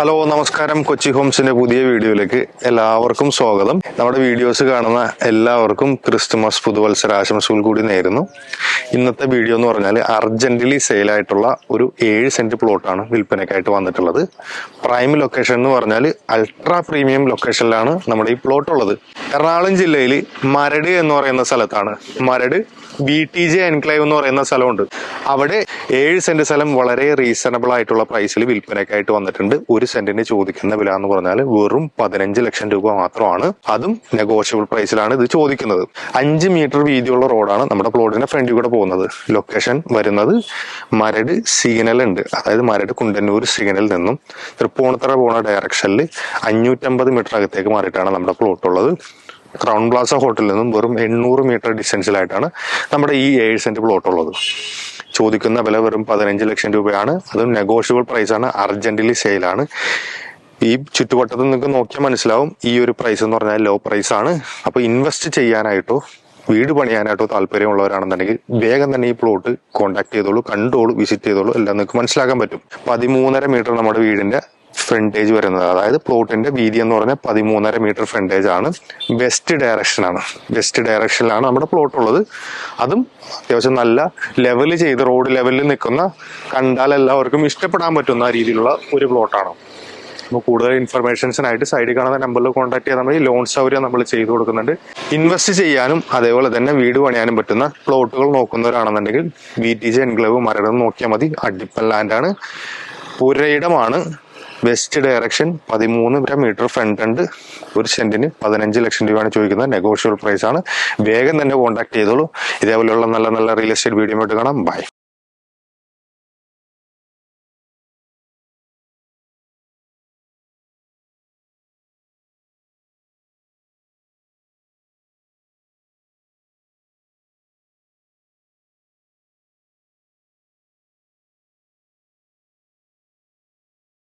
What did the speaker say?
Hello നമസ്കാരം. കൊച്ചി ഹോംസിന്റെ പുതിയ വീഡിയോയിലേക്ക് എല്ലാവർക്കും സ്വാഗതം. നമ്മുടെ വീഡിയോസ് കാണുന്ന എല്ലാവർക്കും ക്രിസ്തുമസ് പുതുവത്സര ആശംസകൾ കൂടി നേരുന്നു. ഇന്നത്തെ വീഡിയോ എന്ന് പറഞ്ഞാൽ അർജന്റലി സെയിലായിട്ടുള്ള ഒരു ഏഴ് സെന്റ് പ്ലോട്ടാണ് വിൽപ്പനയ്ക്കായിട്ട് വന്നിട്ടുള്ളത്. പ്രൈം ലൊക്കേഷൻ എന്ന് പറഞ്ഞാൽ അൾട്രാ പ്രീമിയം ലൊക്കേഷനിലാണ് നമ്മുടെ ഈ പ്ലോട്ട് ഉള്ളത് എറണാകുളം ജില്ലയിൽ മരട് എന്ന് പറയുന്ന സ്ഥലത്താണ്. Maradu B T J enclave എന്ന് പറയുന്ന സ്ഥലമുണ്ട്. അവിടെ ഏഴ് സെന്റ് സ്ഥലം വളരെ റീസണബിൾ ആയിട്ടുള്ള പ്രൈസിൽ വിൽപ്പനയ്ക്കായിട്ട് വന്നിട്ടുണ്ട്. ഒരു സെന്റിന് ചോദിക്കുന്ന വില എന്ന് പറഞ്ഞാൽ വെറും പതിനഞ്ച് ലക്ഷം രൂപ മാത്രമാണ്. അതും നെഗോഷ്യബിൾ പ്രൈസിലാണ് ഇത് ചോദിക്കുന്നത്. അഞ്ച് മീറ്റർ വീതിയുള്ള റോഡാണ് നമ്മുടെ പ്ലോട്ടിന്റെ ഫ്രണ്ടിൽ കൂടെ പോകുന്നത്. ലൊക്കേഷൻ വരുന്നത് മരട് സിഗ്നൽ ഉണ്ട്. അതായത് മരട് കുണ്ടന്നൂർ സിഗ്നലിൽ നിന്നും തൃപ്പൂണിത്തറ പോണ ഡയറക്ഷനിൽ അഞ്ഞൂറ്റമ്പത് മീറ്റർ അകത്തേക്ക് മാറിയിട്ടാണ് നമ്മുടെ പ്ലോട്ട് ഉള്ളത്. ക്രൗൺ പ്ലാസ ഹോട്ടലിൽ നിന്നും വെറും എണ്ണൂറ് മീറ്റർ ഡിസ്റ്റൻസിലായിട്ടാണ് നമ്മുടെ ഈ ഏഴ് സെന്റ് പ്ലോട്ട് ഉള്ളത്. ചോദിക്കുന്ന വില വെറും പതിനഞ്ച് ലക്ഷം രൂപയാണ്. അതും നെഗോഷ്യബിൾ പ്രൈസ് ആണ്. അർജന്റലി സെയിലാണ് ഈ ചുറ്റുവട്ടത്ത് നിങ്ങൾക്ക് നോക്കിയാൽ മനസ്സിലാവും. ഈ ഒരു പ്രൈസ് എന്ന് പറഞ്ഞാൽ ലോ പ്രൈസ് ആണ്. അപ്പൊ ഇൻവെസ്റ്റ് ചെയ്യാനായിട്ടോ വീട് പണിയാനായിട്ടോ താല്പര്യമുള്ളവരാണെന്നുണ്ടെങ്കിൽ വേഗം തന്നെ ഈ പ്ലോട്ട് കോൺടാക്ട് ചെയ്തോളൂ കണ്ടോളൂ വിസിറ്റ് ചെയ്തോളൂ. എല്ലാം നിങ്ങൾക്ക് മനസ്സിലാക്കാൻ പറ്റും. പതിമൂന്നര മീറ്റർ നമ്മുടെ വീടിന്റെ ഫ്രണ്ടേജ് വരുന്നത്. അതായത് പ്ലോട്ടിന്റെ വീതി എന്ന് പറഞ്ഞാൽ പതിമൂന്നര മീറ്റർ ഫ്രണ്ടേജ് ആണ്. വെസ്റ്റ് ഡയറക്ഷനാണ് വെസ്റ്റ് ഡയറക്ഷനിലാണ് നമ്മുടെ പ്ലോട്ട് ഉള്ളത്. അതും അത്യാവശ്യം നല്ല ലെവൽ ചെയ്ത് റോഡ് ലെവലിൽ നിൽക്കുന്ന കണ്ടാൽ എല്ലാവർക്കും ഇഷ്ടപ്പെടാൻ പറ്റുന്ന രീതിയിലുള്ള ഒരു പ്ലോട്ടാണ് അപ്പോൾ കൂടുതൽ ഇൻഫർമേഷൻസിനായിട്ട് സൈഡിൽ കാണുന്ന നമ്പറിൽ കോൺടാക്ട് ചെയ്താൽ മതി. ലോൺ സൗകര്യം നമ്മൾ ചെയ്തു കൊടുക്കുന്നുണ്ട്. ഇൻവെസ്റ്റ് ചെയ്യാനും അതേപോലെ തന്നെ വീട് പണിയാനും പറ്റുന്ന പ്ലോട്ടുകൾ നോക്കുന്നവരാണെന്നുണ്ടെങ്കിൽ വി ടി ജി എൻക്ലേവ് മരടം നോക്കിയാൽ മതി. അടിപ്പൻ ലാൻഡാണ് പുരയിടമാണ്. വെസ്റ്റ് ഡയറക്ഷൻ പതിമൂന്ന് മീറ്റർ ഫ്രണ്ട് ഉണ്ട് ഒരു സെന്റിന് പതിനഞ്ച് ലക്ഷം രൂപയാണ് ചോദിക്കുന്നത്. നെഗോഷ്യബിൾ പ്രൈസ് ആണ്. വേഗം തന്നെ കോൺടാക്ട് ചെയ്തോളൂ. ഇതേപോലെയുള്ള നല്ല നല്ല റിയൽ എസ്റ്റേറ്റ് വീഡിയോ ആയിട്ട് കാണാം. ബൈ